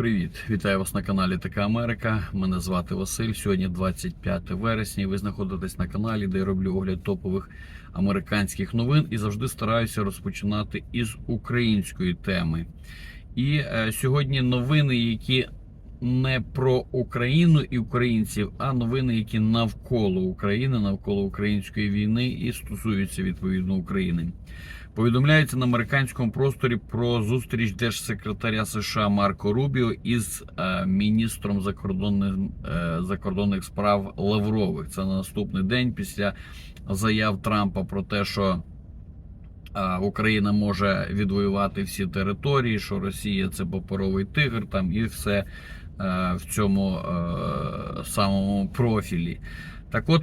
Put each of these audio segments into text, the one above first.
Привіт, вітаю вас на каналі Така Америка. Мене звати Василь. Сьогодні 25 вересня. Ви знаходитесь на каналі, де я роблю огляд топових американських новин і завжди стараюся розпочинати із української теми. І е, сьогодні новини, які не про Україну і українців, а новини, які навколо України, навколо української війни і стосуються відповідно України. Повідомляється на американському просторі про зустріч держсекретаря США Марко Рубіо із е, міністром закордонних, е, закордонних справ Лаврових. Це на наступний день після заяв Трампа про те, що е, Україна може відвоювати всі території, що Росія це паперовий тигр, там і все в цьому самому профілі. Так от,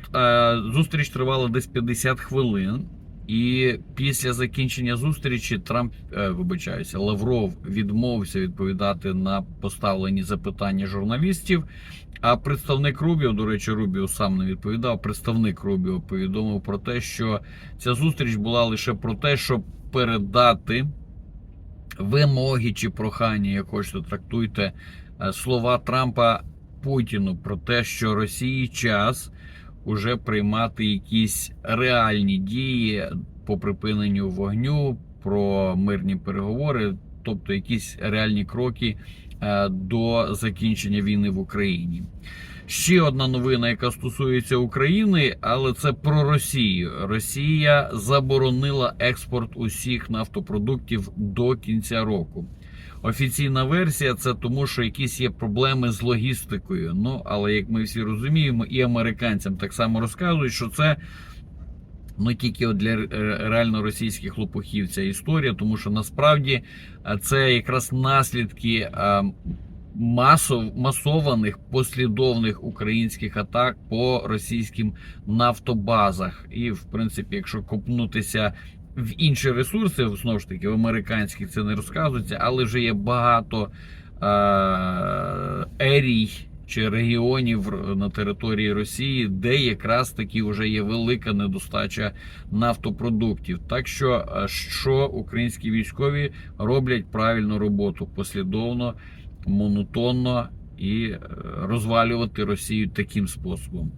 зустріч тривала десь 50 хвилин. І після закінчення зустрічі Трамп, е, вибачаюся, Лавров відмовився відповідати на поставлені запитання журналістів. А представник Рубіо, до речі, Рубіо сам не відповідав. Представник Рубіо повідомив про те, що ця зустріч була лише про те, щоб передати вимоги чи прохання, як хочете трактуйте, е, слова Трампа Путіну про те, що Росії час уже приймати якісь реальні дії по припиненню вогню, про мирні переговори, тобто якісь реальні кроки е, до закінчення війни в Україні. Ще одна новина, яка стосується України, але це про Росію. Росія заборонила експорт усіх нафтопродуктів до кінця року. Офіційна версія це тому, що якісь є проблеми з логістикою. Ну але як ми всі розуміємо, і американцям так само розказують, що це ну тільки от для реально російських лопухів ця історія, тому що насправді е, це якраз наслідки. е, Масов масованих послідовних українських атак по російським нафтобазах, і в принципі, якщо копнутися в інші ресурси, знову ж таки, в американських це не розказується, але вже є багато е- ерій чи регіонів на території Росії, де якраз таки вже є велика недостача нафтопродуктів. Так що, е, що українські військові роблять правильну роботу послідовно, монотонно і е, розвалювати Росію таким способом.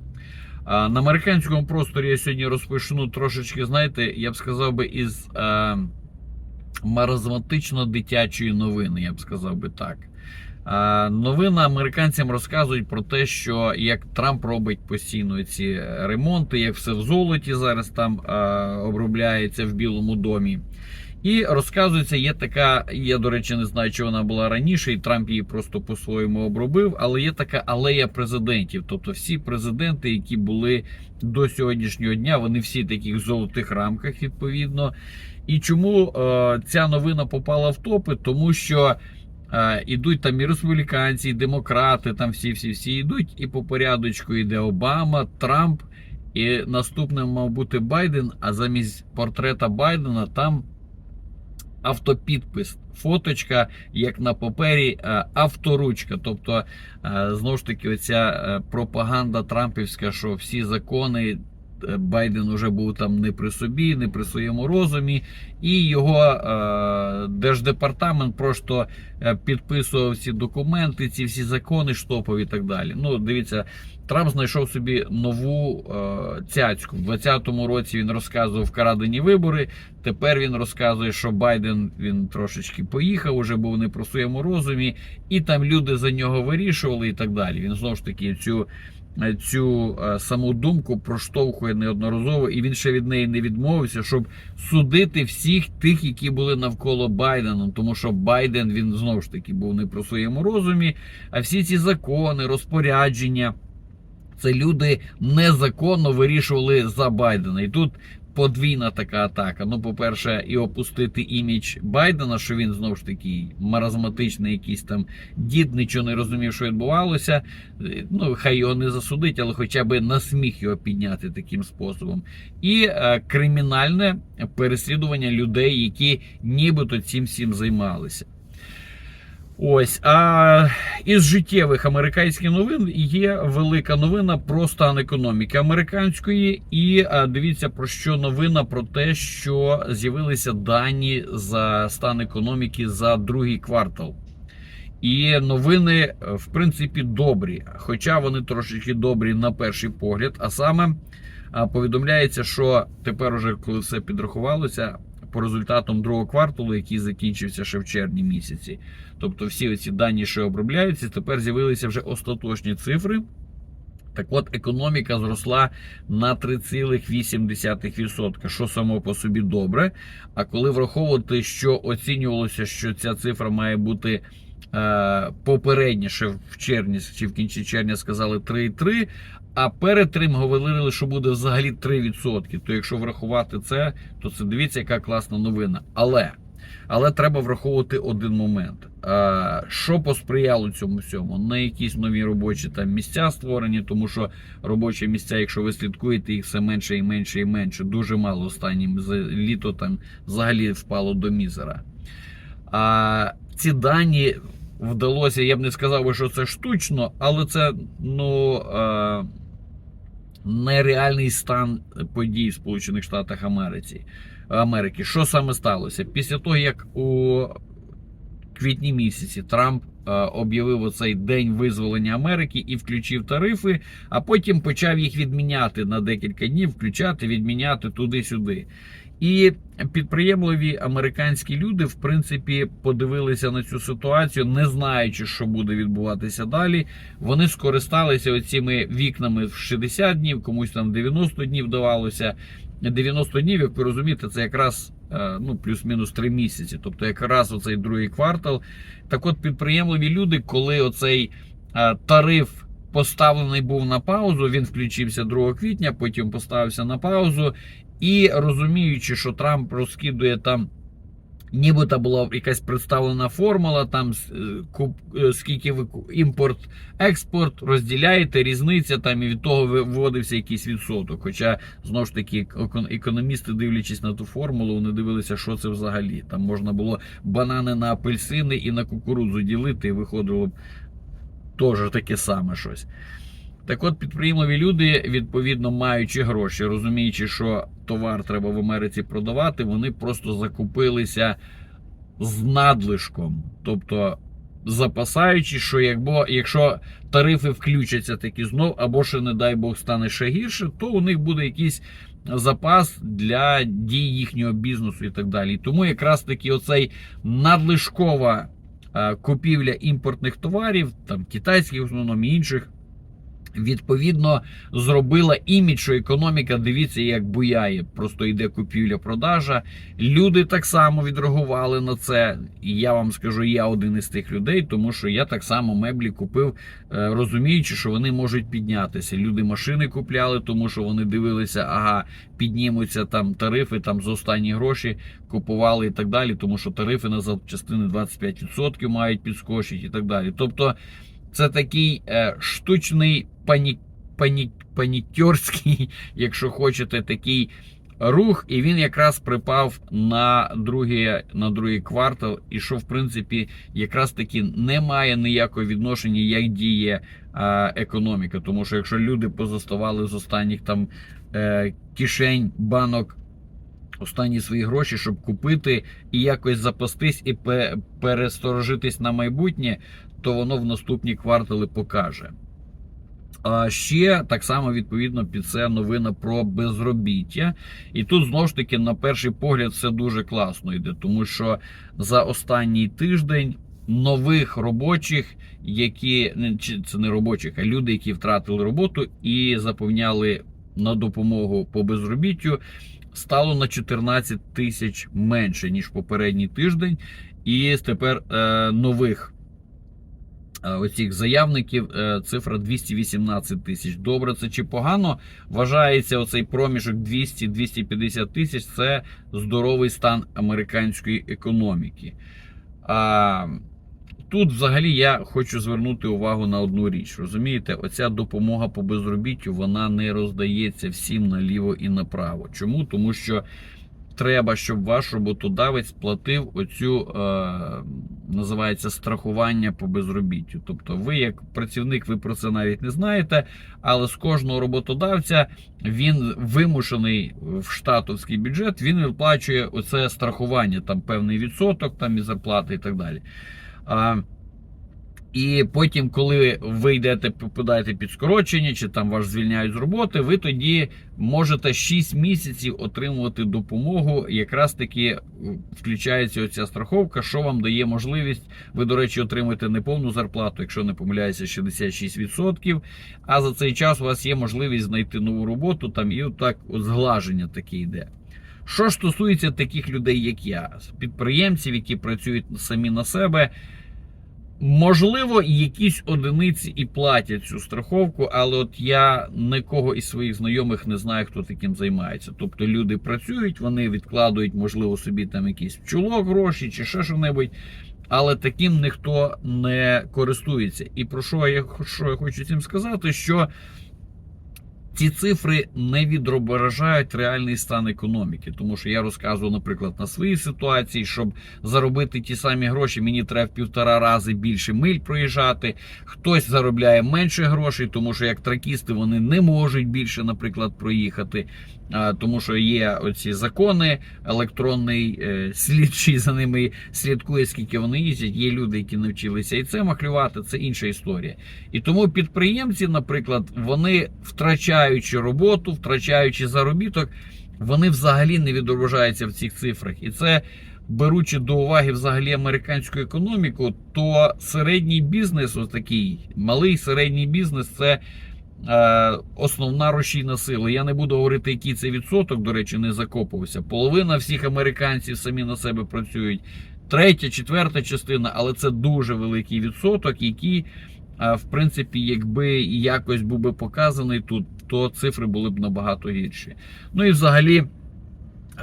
На американському просторі я сьогодні розпочну трошечки, знаєте, я б сказав би, із е, маразматично-дитячої новини, я б сказав би так. Е, новина американцям розказують про те, що як Трамп робить постійно ці ремонти, як все в золоті зараз там е, обробляється в Білому домі. І розказується, є така, я до речі, не знаю, чи вона була раніше, і Трамп її просто по-своєму обробив. Але є така алея президентів. Тобто всі президенти, які були до сьогоднішнього дня, вони всі в таких золотих рамках, відповідно. І чому е, ця новина попала в топи? Тому що е, ідуть там і республіканці, і демократи, там всі, всі, всі йдуть, і по порядочку йде Обама, Трамп. І наступним мав бути Байден. А замість портрета Байдена там автопідпис, фоточка, як на папері, е, авторучка. Тобто, е, знову ж таки, оця е, пропаганда Трампівська, що всі закони. Байден уже був там не при собі, не при своєму розумі, і його держдепартамент просто підписував ці документи, ці всі закони, штопов і так далі. Ну, дивіться, Трамп знайшов собі нову е, цяцьку. В 2020 році він розказував вкрадені вибори. Тепер він розказує, що Байден він трошечки поїхав, уже був не про своєму розумі, і там люди за нього вирішували і так далі. Він знову ж таки цю. Цю е, саму думку проштовхує неодноразово, і він ще від неї не відмовився, щоб судити всіх тих, які були навколо Байдена. Тому що Байден він знову ж таки був не про своєму розумі. А всі ці закони, розпорядження, це люди незаконно вирішували за Байдена. І тут подвійна така атака. Ну, по-перше, і опустити імідж Байдена, що він знову ж таки маразматичний, якийсь там дід, нічого не розумів, що відбувалося. Ну, хай його не засудить, але хоча б на сміх його підняти таким способом. І е, кримінальне переслідування людей, які нібито цим всім займалися. Ось, а із життєвих американських новин є велика новина про стан економіки американської. І дивіться про що новина про те, що з'явилися дані за стан економіки за другий квартал. І новини, в принципі, добрі. Хоча вони трошечки добрі на перший погляд. А саме повідомляється, що тепер, уже коли все підрахувалося, по результатам другого кварталу, який закінчився ще в червні місяці, тобто всі ці дані, що обробляються, тепер з'явилися вже остаточні цифри. Так от, економіка зросла на 3,8%, що само по собі добре. А коли враховувати, що оцінювалося, що ця цифра має бути е, попередніше в червні чи в кінці червня сказали 3,3%, а перед тим говорили, що буде взагалі 3%. То якщо врахувати це, то це дивіться, яка класна новина. Але. Але треба враховувати один момент. Що посприяло цьому всьому? На якісь нові робочі там місця створені, тому що робочі місця, якщо ви слідкуєте, їх все менше і менше і менше. Дуже мало останнім літо там взагалі впало до мізера. А ці дані вдалося, я б не сказав, що це штучно, але це ну. Нереальний стан подій в Сполучених Штатах Америці. Америки. Що саме сталося? Після того, як у квітні місяці Трамп е, об'явив оцей день визволення Америки і включив тарифи, а потім почав їх відміняти на декілька днів, включати, відміняти туди-сюди. І підприємливі американські люди, в принципі, подивилися на цю ситуацію, не знаючи, що буде відбуватися далі. Вони скористалися оціми вікнами в 60 днів, комусь там 90 днів давалося. 90 днів, як ви розумієте, це якраз е, ну, плюс-мінус 3 місяці. Тобто, якраз оцей другий квартал. Так от підприємливі люди, коли оцей е, тариф поставлений був на паузу, він включився 2 квітня, потім поставився на паузу. І розуміючи, що Трамп розкидує там. Нібито була якась представлена формула, там скільки ви імпорт, експорт розділяєте, різниця там і від того виводився якийсь відсоток. Хоча знову ж таки економісти, дивлячись на ту формулу, вони дивилися, що це взагалі. Там можна було банани на апельсини і на кукурудзу ділити, і виходило б теж таке саме щось. Так от підприємливі люди, відповідно маючи гроші, розуміючи, що товар треба в Америці продавати, вони просто закупилися з надлишком. Тобто запасаючи, що якбо, якщо тарифи включаться такі знов, або ще, не дай Бог, стане ще гірше, то у них буде якийсь запас для дій їхнього бізнесу і так далі. Тому якраз таки оцей надлишкова купівля імпортних товарів, там китайських в основному і інших відповідно зробила імідж, що економіка, дивіться, як буяє. Просто йде купівля-продажа. Люди так само відреагували на це. І я вам скажу, я один із тих людей, тому що я так само меблі купив, е, розуміючи, що вони можуть піднятися. Люди машини купляли, тому що вони дивилися, ага, піднімуться там тарифи там за останні гроші, купували і так далі, тому що тарифи на запчастини 25% мають підскочити і так далі. Тобто. Це такий е, штучний пані, пані, панікерський, якщо хочете, такий рух, і він якраз припав на другий, на другий квартал, і що в принципі якраз таки не має ніякого відношення, як діє е, економіка. Тому що якщо люди позаставали з останніх там е, кишень банок. Останні свої гроші, щоб купити і якось запастись і пересторожитись на майбутнє, то воно в наступні квартали покаже. А ще так само відповідно під це новина про безробіття. І тут знову ж таки, на перший погляд, все дуже класно йде, тому що за останній тиждень нових робочих, які це не робочих, а люди, які втратили роботу і заповняли на допомогу по безробіттю, стало на 14 тисяч менше ніж попередній тиждень. І тепер е, нових оцих заявників е, цифра 218 тисяч. Добре, це чи погано вважається оцей проміжок 200-250 тисяч. Це здоровий стан американської економіки. А Тут, взагалі, я хочу звернути увагу на одну річ. Розумієте, оця допомога по безробіттю вона не роздається всім наліво і направо. Чому? Тому що треба, щоб ваш роботодавець платив оцю, е, називається страхування по безробіттю. Тобто, ви, як працівник, ви про це навіть не знаєте, але з кожного роботодавця він вимушений в штатовський бюджет, він виплачує оце страхування, там певний відсоток, там і зарплати і так далі. І потім, коли ви йдете, попадаєте під скорочення, чи там вас звільняють з роботи, ви тоді можете 6 місяців отримувати допомогу. Якраз таки е, включається оця страховка, що вам дає можливість. Ви, до речі, отримаєте неповну зарплату, якщо не помиляюся, 66%. А за цей час у вас є можливість знайти нову роботу там і отак от зглаження таке йде. Що ж стосується таких людей, як я, підприємців, які працюють самі на себе. Можливо, якісь одиниці і платять цю страховку, але от я нікого із своїх знайомих не знаю, хто таким займається. Тобто люди працюють, вони відкладують, можливо, собі там якийсь чулок, гроші чи ще що-небудь, але таким ніхто не користується. І про що я, що я хочу цим сказати? Що ці цифри не відображають реальний стан економіки, тому що я розказував, наприклад, на своїй ситуації, щоб заробити ті самі гроші, мені треба в півтора рази більше миль проїжджати. Хтось заробляє менше грошей, тому що як тракісти вони не можуть більше, наприклад, проїхати. А, Тому що є оці закони, електронний е, слідчий за ними слідкує, скільки вони їздять. Є люди, які навчилися і це махлювати, це інша історія. І тому підприємці, наприклад, вони втрачаючи роботу, втрачаючи заробіток, вони взагалі не відображаються в цих цифрах. І це беручи до уваги взагалі американську економіку, то середній бізнес, ось такий малий середній бізнес, це. Е, Основна рушійна сила. Я не буду говорити, який це відсоток, до речі, не закопувався. Половина всіх американців самі на себе працюють. Третя, четверта частина, але це дуже великий відсоток, який, е, в принципі, якби якось був би показаний тут, то цифри були б набагато гірші. Ну і взагалі,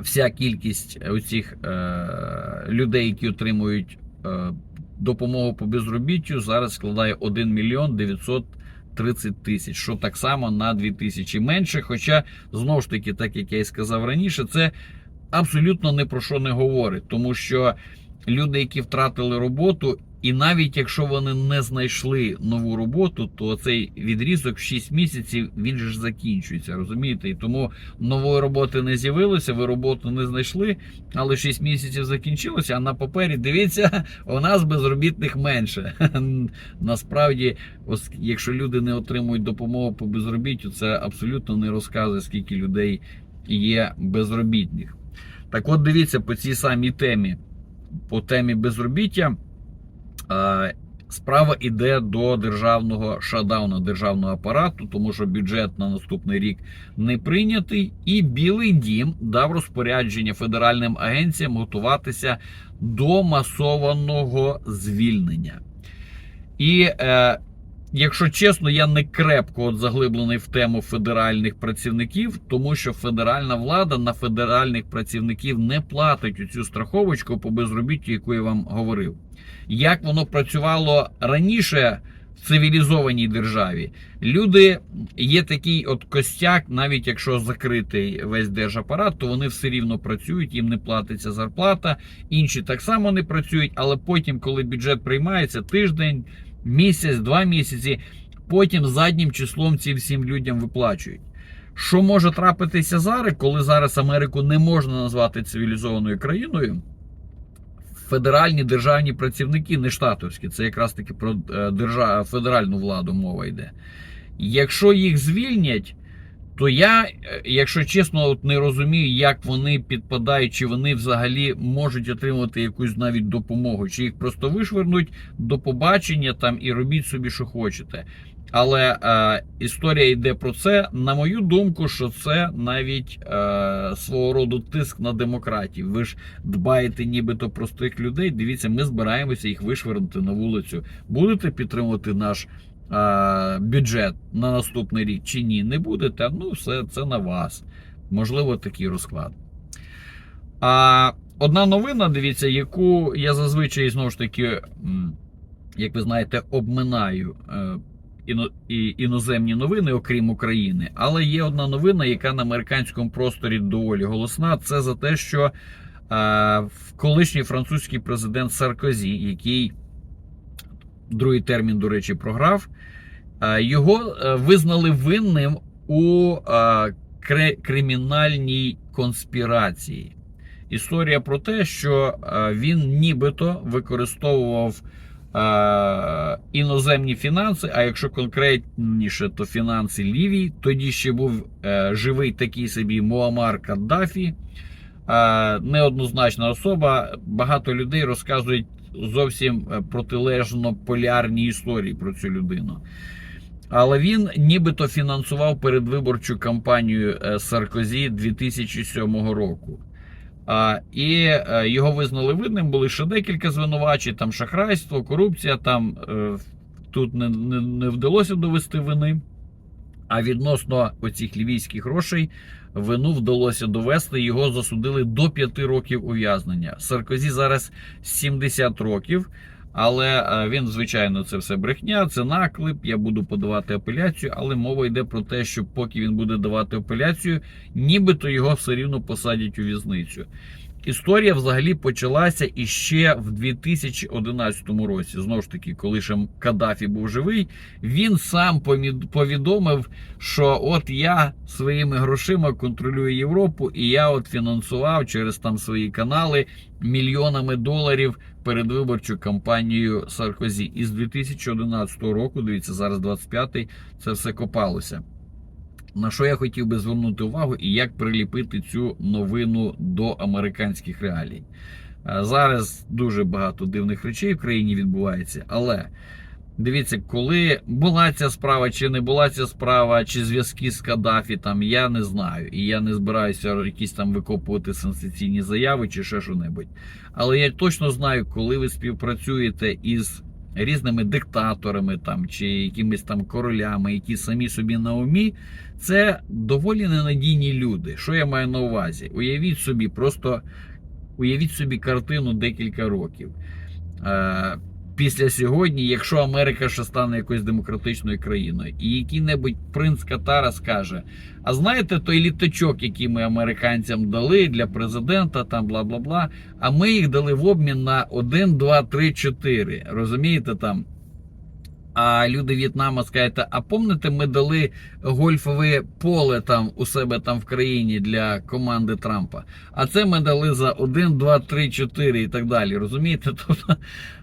вся кількість оцих е, людей, які отримують е, допомогу по безробіттю, зараз складає 1 мільйон 900 30 тисяч, що так само на 2 тисячі менше. Хоча, знову ж таки, так як я і сказав раніше, це абсолютно ні про що не говорить, тому що люди, які втратили роботу, і навіть якщо вони не знайшли нову роботу, то цей відрізок в 6 місяців він ж закінчується, розумієте? І тому нової роботи не з'явилося, ви роботу не знайшли, але 6 місяців закінчилося. А на папері дивіться, у нас безробітних менше. Насправді, ось, якщо люди не отримують допомогу по безробіттю, це абсолютно не розказує, скільки людей є безробітних. Так от дивіться по цій самій темі, по темі безробіття. Справа йде до державного шадауна державного апарату, тому що бюджет на наступний рік не прийнятий, і Білий Дім дав розпорядження федеральним агенціям готуватися до масованого звільнення. І е, якщо чесно, я не крепко от заглиблений в тему федеральних працівників, тому що федеральна влада на федеральних працівників не платить цю страховочку по безробіттю, яку я вам говорив. Як воно працювало раніше в цивілізованій державі, люди є такий от костяк, навіть якщо закритий весь держапарат, то вони все рівно працюють, їм не платиться зарплата. Інші так само не працюють, але потім, коли бюджет приймається, тиждень, місяць, два місяці, потім заднім числом ці всім людям виплачують. Що може трапитися зараз, коли зараз Америку не можна назвати цивілізованою країною? Федеральні державні працівники, не штатовські, це якраз таки про е, держав... федеральну владу мова йде. Якщо їх звільнять, то я, е, якщо чесно, от не розумію, як вони підпадають, чи вони взагалі можуть отримати якусь навіть допомогу, чи їх просто вишвернуть до побачення там і робіть собі, що хочете. Але е, історія йде про це. На мою думку, що це навіть е, свого роду тиск на демократів. Ви ж дбаєте нібито простих людей. Дивіться, ми збираємося їх вишвернути на вулицю. Будете підтримувати наш бюджет на наступний рік чи ні? Не будете? Ну, все це на вас. Можливо, такий розклад. А одна новина, дивіться, яку я зазвичай знову ж таки, як ви знаєте, обминаю. Е, і іноземні новини, окрім України. Але є одна новина, яка на американському просторі доволі голосна. Це за те, що е, колишній французький президент Саркозі, який другий термін, до речі, програв, е, його е, визнали винним у е, кримінальній конспірації. Історія про те, що він нібито використовував іноземні фінанси, а якщо конкретніше, то фінанси лівій. Тоді ще був живий такий собі Муаммар Каддафі. Неоднозначна особа. Багато людей розказують зовсім е, протилежно полярні історії про цю людину. Але він нібито фінансував передвиборчу кампанію е, Саркозі 2007 року. А, і е, його визнали винним, були ще декілька звинувачень, там шахрайство, корупція, там тут не, не, не вдалося довести вини. А відносно оцих лівійських грошей вину вдалося довести. Його засудили до 5 років ув'язнення. Саркозі зараз 70 років. Але е, він, звичайно, це все брехня, це наклеп. Я буду подавати апеляцію, але мова йде про те, що поки він буде давати апеляцію, нібито його все рівно посадять у в'язницю. Історія взагалі почалася іще в 2011 році. Знову ж таки, коли ще Каддафі був живий, він сам повідомив, що от я своїми грошима контролюю Європу, і я от фінансував через там свої канали мільйонами доларів передвиборчу кампанію Саркозі. І з 2011 року, дивіться, зараз 25-й, це все копалося. На що я хотів би звернути увагу і як приліпити цю новину до американських реалій. Е, Зараз дуже багато дивних речей в країні відбувається, але дивіться, коли була ця справа, чи не була ця справа, чи зв'язки з Каддафі, там я не знаю. І я не збираюся якісь там викопувати сенсаційні заяви чи ще що-небудь. Але я точно знаю, коли ви співпрацюєте із різними диктаторами там чи якимись там королями, які самі собі на умі, це доволі ненадійні люди. Що я маю на увазі? Уявіть собі, просто уявіть собі картину декілька років. Після сьогодні, якщо Америка ще стане якоюсь демократичною країною, і який-небудь принц Катара скаже: А знаєте, той літачок, який ми американцям дали для президента, там бла бла бла. А ми їх дали в обмін на 1, 2, 3, 4. Розумієте там? А люди В'єтнама скажуть, а помните, ми дали гольфове поле там у себе там в країні для команди Трампа. А це ми дали за 1, 2, 3, 4 і так далі. Розумієте? Тобто,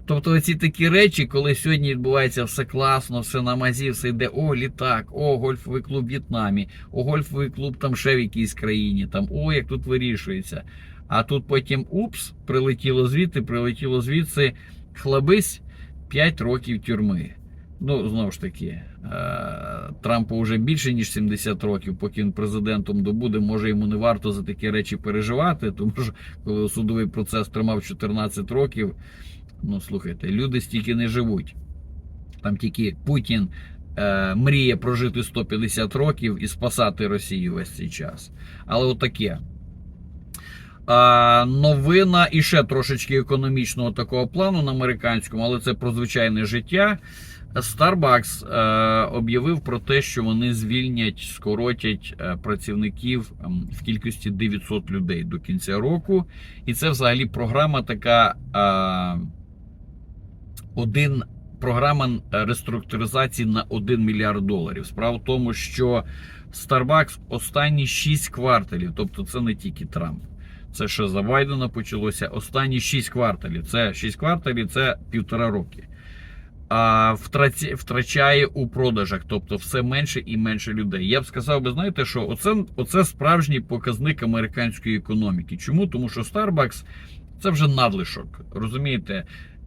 тобто оці такі речі, коли сьогодні відбувається все класно, все на мазі, все йде, о, літак, о, гольфовий клуб в В'єтнамі, о, гольфовий клуб там ще в якійсь країні, там, о, як тут вирішується. А тут потім упс, прилетіло звідти, прилетіло звідси, хлабись 5 років тюрми. Ну, знову ж таки, е, Трампу вже більше ніж 70 років, поки він президентом добуде, може йому не варто за такі речі переживати, тому що коли судовий процес тримав 14 років, ну слухайте, люди стільки не живуть. Там тільки Путін е, мріє прожити 150 років і спасати Росію весь цей час. Але отаке. А, новина і ще трошечки економічного такого плану на американському, але це про звичайне життя. Starbucks е, об'явив про те, що вони звільнять, скоротять е, працівників ем, в кількості 900 людей до кінця року. І це взагалі програма така. Е, один програма реструктуризації на 1 мільярд доларів. Справа в тому, що Starbucks останні 6 кварталів, тобто це не тільки Трамп. Це ще за Байдена почалося. Останні 6 кварталів. Це 6 кварталів, це півтора роки. А втрачає у продажах, тобто все менше і менше людей. Я б сказав би, знаєте, що оце, оце справжній показник американської економіки. Чому? Тому що Starbucks це вже надлишок. Розумієте?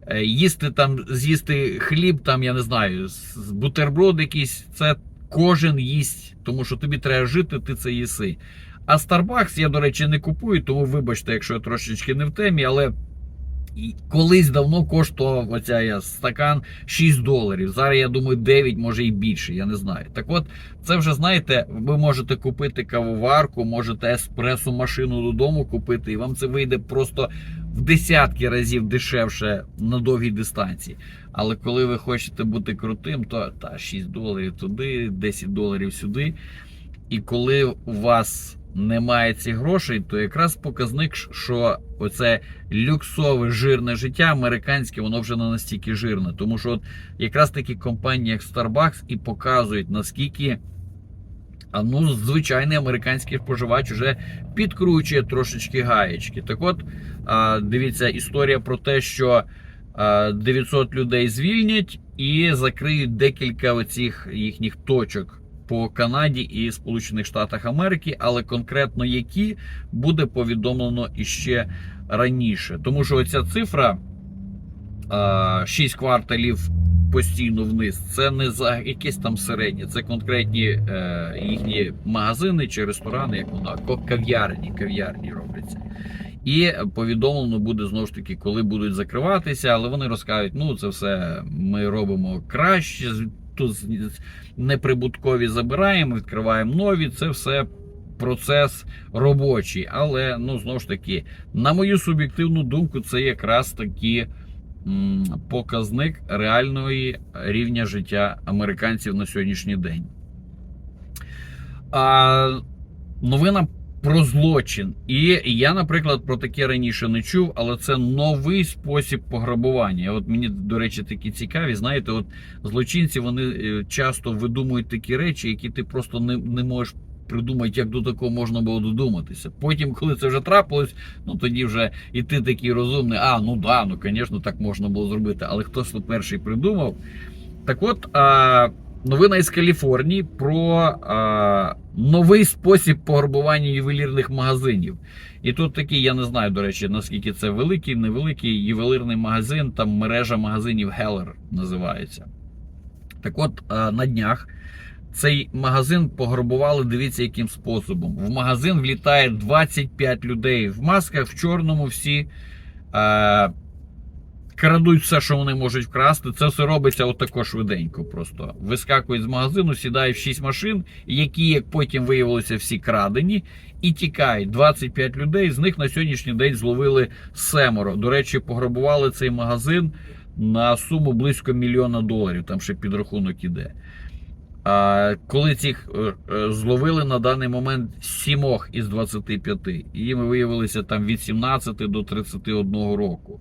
Е, Їсти там, з'їсти хліб, там, я не знаю, бутерброд якийсь, це кожен їсть, тому що тобі треба жити, ти це їси. А Starbucks я, до речі, не купую, тому вибачте, якщо я трошечки не в темі, але колись давно коштував оця я стакан 6 доларів. Зараз я думаю 9, може і більше, я не знаю. Так от, це вже знаєте, ви можете купити кавоварку, можете еспресо машину додому купити, і вам це вийде просто в десятки разів дешевше на довгій дистанції. Але коли ви хочете бути крутим, то та 6 доларів туди, 10 доларів сюди. І коли у вас немає цих грошей, то якраз показник, що оце люксове жирне життя американське, воно вже не настільки жирне. Тому що от якраз такі компанії, як Starbucks, і показують наскільки. А ну, звичайний американський споживач вже підкручує трошечки гаєчки. Так от, дивіться, історія про те, що е, 900 людей звільнять і закриють декілька оцих їхніх точок по Канаді і Сполучених Штатах Америки, але конкретно які буде повідомлено іще раніше. Тому що оця цифра 6 кварталів постійно вниз. Це не за якесь там середнє, це конкретні е, їхні магазини чи ресторани, як вона кав'ярні, кав'ярні робляться. І повідомлено буде знову ж таки, коли будуть закриватися, але вони розкажуть, ну це все ми робимо краще. Тут з- неприбуткові забираємо, відкриваємо нові. Це все процес робочий. Але ну знову ж таки, на мою суб'єктивну думку, це якраз таки показник реальної рівня життя американців на сьогоднішній день. А, новина про злочин. І я, наприклад, про таке раніше не чув, але це новий спосіб пограбування. От мені, до речі, такі цікаві. Знаєте, от злочинці вони е, часто видумують такі речі, які ти просто не, не можеш. Придумати, як до такого можна було додуматися. Потім, коли це вже трапилось, ну тоді вже і ти такий розумний. А, ну да, ну звісно, так можна було зробити. Але хто перший придумав? Так от, а, новина із Каліфорнії про а, новий спосіб пограбування ювелірних магазинів. І тут такий, я не знаю, до речі, наскільки це великий, невеликий ювелирний магазин, там мережа магазинів Heller називається. Так от, а, на днях. Цей магазин пограбували, дивіться, яким способом. В магазин влітає 25 людей в масках, в чорному всі. Е, крадуть все, що вони можуть вкрасти. Це все робиться отако швиденько. Просто вискакують з магазину, сідають в 6 машин, які, як потім виявилося, всі крадені, і тікають. 25 людей. З них на сьогоднішній день зловили семеро. До речі, пограбували цей магазин на суму близько мільйона доларів. Там ще підрахунок іде. А коли цих е, е, зловили на даний момент сімох із 25, і їм виявилися там від 17 до 31 року.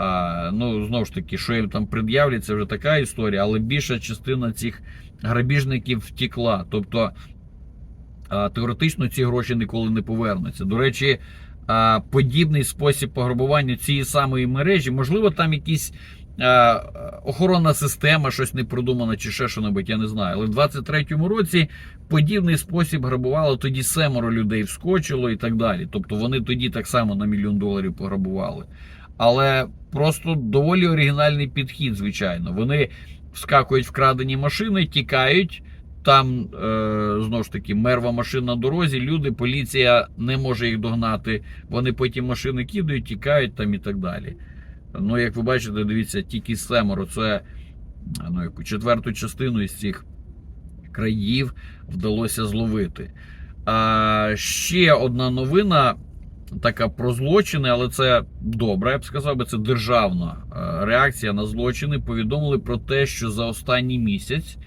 А, ну, знову ж таки, що їм там пред'являть, це вже така історія, але більша частина цих грабіжників втекла. Тобто а, теоретично ці гроші ніколи не повернуться. До речі, а, подібний спосіб пограбування цієї самої мережі, можливо, там якісь. Охоронна система, щось не продумано, чи ще що-небудь, я не знаю. Але в 23-му році подібний спосіб грабувало тоді семеро людей вскочило і так далі. Тобто вони тоді так само на мільйон доларів пограбували. Але просто доволі оригінальний підхід, звичайно. Вони вскакують в крадені машини, тікають. Там е, знову ж таки мерва машин на дорозі. Люди, поліція не може їх догнати. Вони потім машини кидають, тікають там і так далі. Ну, як ви бачите, дивіться, тільки семеро це ну, яку четверту частину із цих країв вдалося зловити. А ще одна новина. Така про злочини, але це добре, я б сказав би, це державна е, реакція на злочини. Повідомили про те, що за останній місяць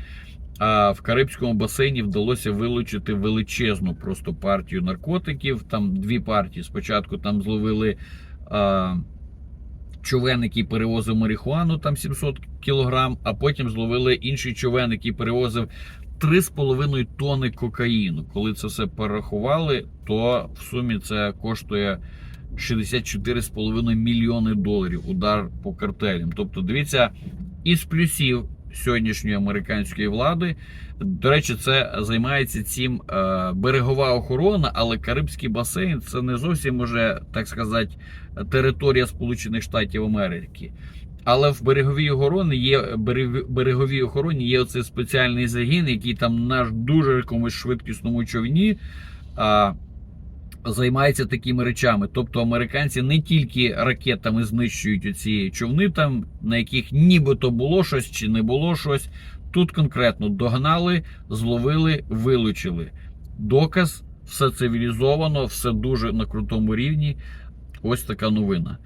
в Карибському басейні вдалося вилучити величезну просто партію наркотиків. Там дві партії. Спочатку там зловили човен, який перевозив марихуану, там 700 кілограм, а потім зловили інший човен, який перевозив 3,5 тони кокаїну. Коли це все порахували, то в сумі це коштує 64,5 мільйони доларів удар по картелям. Тобто, дивіться, із плюсів сьогоднішньої американської влади. До речі, це займається цим е, берегова охорона, але Карибський басейн це не зовсім може так сказати територія Сполучених Штатів Америки. Але в береговій охороні є береговій охороні є оцей спеціальний загін, який там на дуже якомусь швидкісному човні а, займається такими речами. Тобто американці не тільки ракетами знищують оці човни, там на яких нібито було щось чи не було щось. Тут конкретно догнали, зловили, вилучили. Доказ, все цивілізовано, все дуже на крутому рівні. Ось така новина.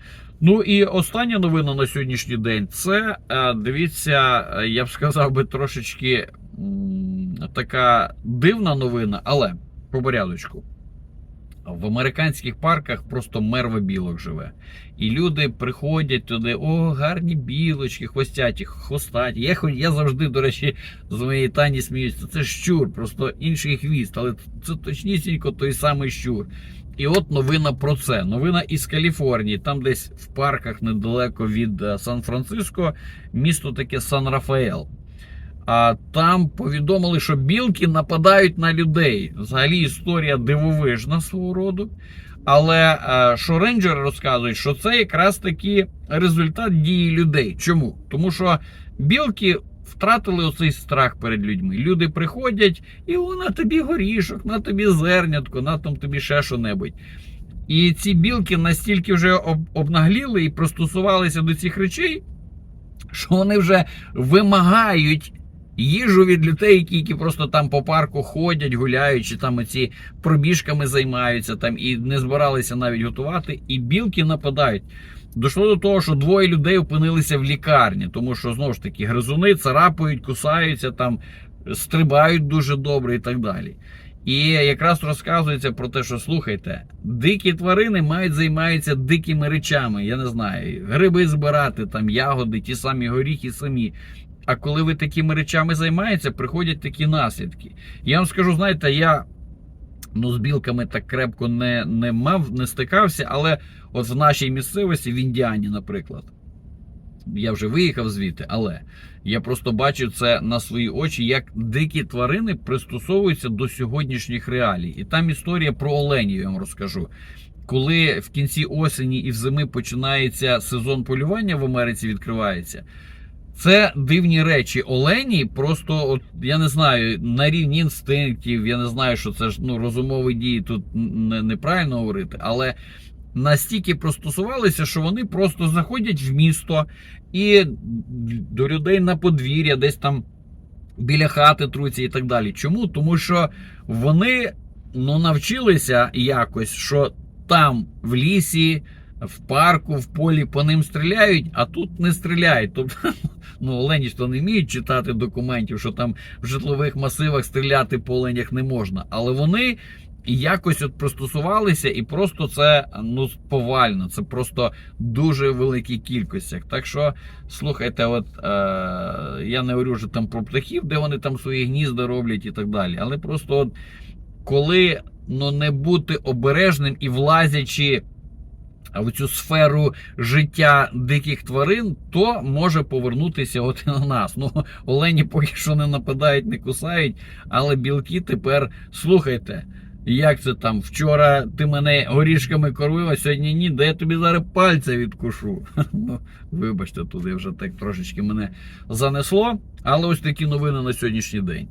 Ну і остання новина на сьогоднішній день це е, дивіться, я б сказав би трошечки така дивна новина, але по порядочку. В американських парках просто мерва білок живе. І люди приходять туди, о, гарні білочки, хвостяті, хвостаті. Я, я завжди, до речі, з моєї тані сміюся. Це щур, просто інший хвіст, але це точнісінько той самий щур. І от новина про це. Новина із Каліфорнії. Там десь в парках недалеко від е, Сан-Франциско, місто таке Сан-Рафаел. А там повідомили, що білки нападають на людей. Взагалі історія дивовижна свого роду. Але е, що рейнджери розказують, що це якраз таки результат дії людей. Чому? Тому що білки втратили оцей страх перед людьми. Люди приходять, і о, на тобі горішок, на тобі зернятко, на там тобі ще що-небудь. І ці білки настільки вже об- обнагліли і пристосувалися до цих речей, що вони вже вимагають їжу від людей, які, які просто там по парку ходять, гуляють, чи там оці пробіжками займаються там і не збиралися навіть готувати. І білки нападають. Дійшло до того, що двоє людей опинилися в лікарні, тому що знову ж таки гризуни царапають, кусаються, там стрибають дуже добре і так далі. І якраз розказується про те, що слухайте, дикі тварини мають займаються дикими речами. Я не знаю, гриби збирати, там ягоди, ті самі горіхи самі. А коли ви такими речами займаєтеся, приходять такі наслідки. Я вам скажу, знаєте, я ну, з білками так крепко не, не мав, не стикався, але от в нашій місцевості, в Індіані, наприклад, я вже виїхав звідти, але я просто бачив це на свої очі, як дикі тварини пристосовуються до сьогоднішніх реалій. І там історія про оленів, я вам розкажу. Коли в кінці осені і в зими починається сезон полювання в Америці, відкривається. Це дивні речі. Олені просто, от, я не знаю, на рівні інстинктів, я не знаю, що це ж ну, розумові дії тут не, неправильно говорити, але настільки простосувалися, що вони просто заходять в місто і до людей на подвір'я, десь там біля хати труться і так далі. Чому? Тому що вони ну, навчилися якось, що там в лісі. В парку, в полі по ним стріляють, а тут не стріляють. Тобто, ну олені ж то не вміють читати документів, що там в житлових масивах стріляти по оленях не можна. Але вони якось от пристосувалися, і просто це ну повально. Це просто дуже великій кількостях. Так що слухайте, от е, я не говорю вже там про птахів, де вони там свої гнізда роблять і так далі. Але просто от коли ну не бути обережним і влазячи в цю сферу життя диких тварин, то може повернутися от і на нас. Ну, олені поки що не нападають, не кусають, але білки тепер слухайте. Як це там? Вчора ти мене горішками кормила, сьогодні ні, де я тобі зараз пальця відкушу. Ну, вибачте, туди вже так трошечки мене занесло. Але ось такі новини на сьогоднішній день.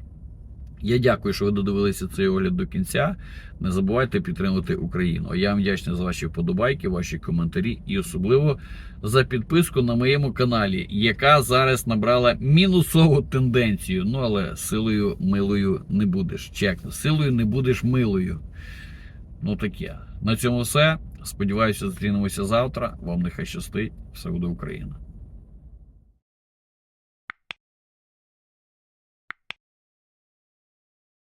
Я дякую, що ви додивилися цей огляд до кінця. Не забувайте підтримувати Україну. Я вам вдячний за ваші вподобайки, ваші коментарі і особливо за підписку на моєму каналі, яка зараз набрала мінусову тенденцію. Ну але силою милою не будеш. Чекно, силою не будеш милою. Ну таке. На цьому все. Сподіваюся, зустрінемося завтра. Вам нехай щастить. Все буде Україна.